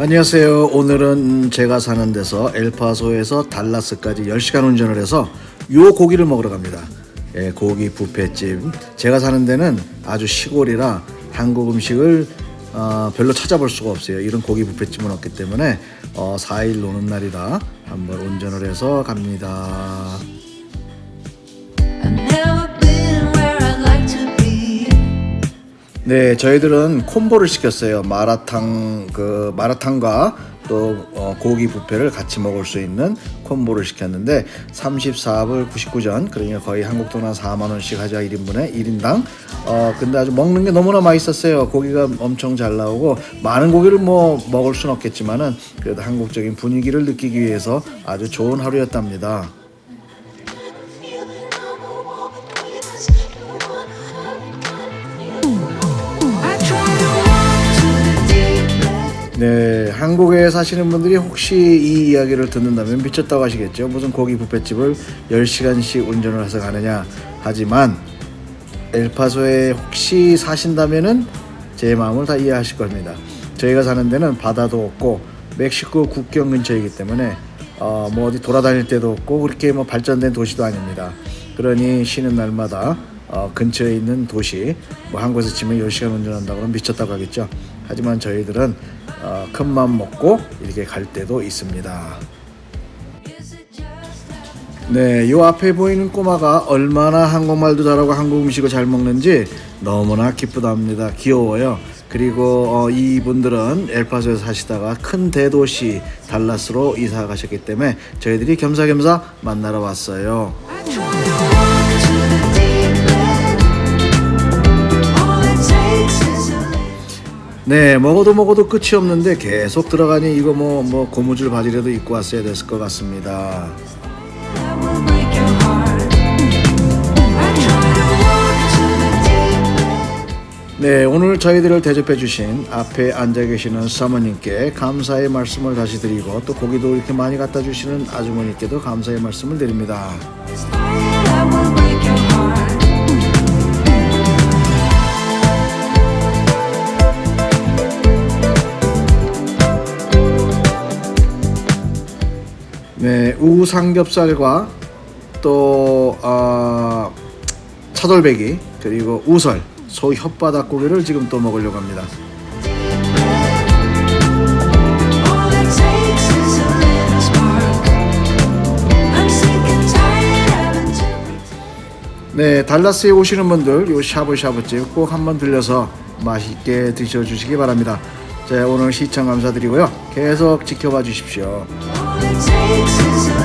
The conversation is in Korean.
안녕하세요. 오늘은 제가 사는 데서 엘파소에서 달라스까지 10시간 운전을 해서 요 고기를 먹으러 갑니다. 예, 고기 뷔페집. 제가 사는 데는 아주 시골이라 한국 음식을 어, 별로 찾아볼 수가 없어요. 이런 고기 뷔페집은 없기 때문에 어, 4일 노는 날이라 한번 운전을 해서 갑니다. 네, 저희들은 콤보를 시켰어요. 마라탕 그 마라탕과 또 어, 고기 뷔페를 같이 먹을 수 있는 콤보를 시켰는데 34불 99전 그러니까 거의 한국 돈 한 4만 원씩 하죠 1인분에 1인당. 어 근데 아주 먹는 게 너무나 맛있었어요. 고기가 엄청 잘 나오고 많은 고기를 뭐 먹을 수는 없겠지만은 그래도 한국적인 분위기를 느끼기 위해서 아주 좋은 하루였답니다. 네, 한국에 사시는 분들이 혹시 이 이야기를 듣는다면 미쳤다고 하시겠죠. 무슨 고기 뷔페집을 10시간씩 운전을 해서 가느냐. 하지만 엘파소에 혹시 사신다면은 제 마음을 다 이해하실 겁니다. 저희가 사는 데는 바다도 없고 멕시코 국경 근처이기 때문에 어, 뭐 어디 돌아다닐 때도 없고 그렇게 뭐 발전된 도시도 아닙니다. 그러니 쉬는 날마다 어, 근처에 있는 도시 뭐 한국에서 치면 10시간 운전한다고 그러면 미쳤다고 하겠죠. 하지만 저희들은 어, 큰맘 먹고 이렇게 갈 때도 있습니다. 네, 요 앞에 보이는 꼬마가 얼마나 한국말도 잘하고 한국 음식을 잘 먹는지 너무나 기쁘답니다. 귀여워요. 그리고 어, 이분들은 엘파소에서 사시다가 큰 대도시 달라스로 이사 가셨기 때문에 저희들이 겸사겸사 만나러 왔어요. 네, 먹어도 먹어도 끝이 없는데 계속 들어가니 이거 뭐 뭐 고무줄 바지라도 입고 왔어야 됐을 것 같습니다. 네, 오늘 저희들을 대접해 주신 앞에 앉아 계시는 사모님께 감사의 말씀을 다시 드리고 또 고기도 이렇게 많이 갖다 주시는 아주머니께도 감사의 말씀을 드립니다. 네, 우삼겹살과 또 어, 차돌배기 그리고 우설, 소 혓바닥 고기를 지금 또 먹으려고 합니다. 네, 달라스에 오시는 분들 요 샤브샤브집 꼭 한번 들려서 맛있게 드셔 주시기 바랍니다. 자, 오늘 시청 감사드리고요. 계속 지켜봐 주십시오. takes his